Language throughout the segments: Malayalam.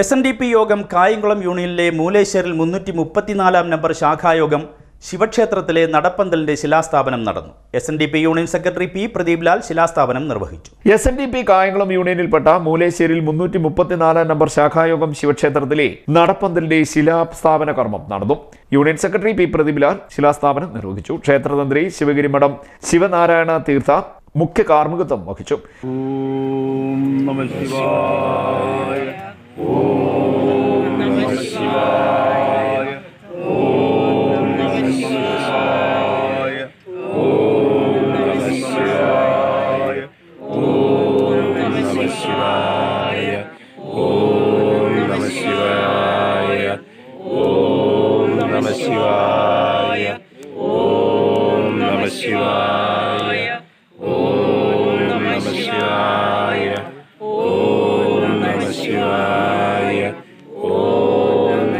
എസ് എൻ ഡി പി യോഗം കായംകുളം യൂണിയനിലെ മൂലേശ്വരിൽ മുന്നൂറ്റി മുപ്പത്തിനാലാം നമ്പർ ശാഖായോഗം ശിവക്ഷേത്രത്തിലെ നടപ്പന്തലിന്റെ ശിലാസ്ഥാപനം നടന്നു. S N D P union secretary P Pradeep Lal ശിലാസ്ഥാപനം നിർവഹിച്ചു. S N D P Kayamkulam യൂണിയനിൽപ്പെട്ട മൂലേശ്ശേരിയിൽ മുന്നൂറ്റി മുപ്പത്തിനാലാം നമ്പർ ശാഖായോഗം ശിവക്ഷേത്രത്തിലെ നടപ്പന്തലിന്റെ ശിലാസ്ഥാപന കർമ്മം നടന്നു. Union secretary P Pradeep Lal ശിലാസ്ഥാപനം നിർവഹിച്ചു. ക്ഷേത്രതന്ത്രി ശിവഗിരി മഠം ശിവനാരായണ തീർത്ഥ മുഖ്യ കാർമ്മികത്വം വഹിച്ചു.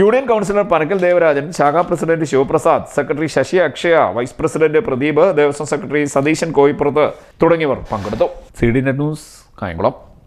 യൂണിയൻ കൗൺസിലർ പനക്കൽ ദേവരാജൻ ശാഖാ president Sivaprasad secretary Sasi Akshaya vice president Pradeep Devaswom secretary Satheesan കോയിപ്പുറത്ത് തുടങ്ങിയവർ പങ്കെടുത്തു. C D net news Kayamkulam.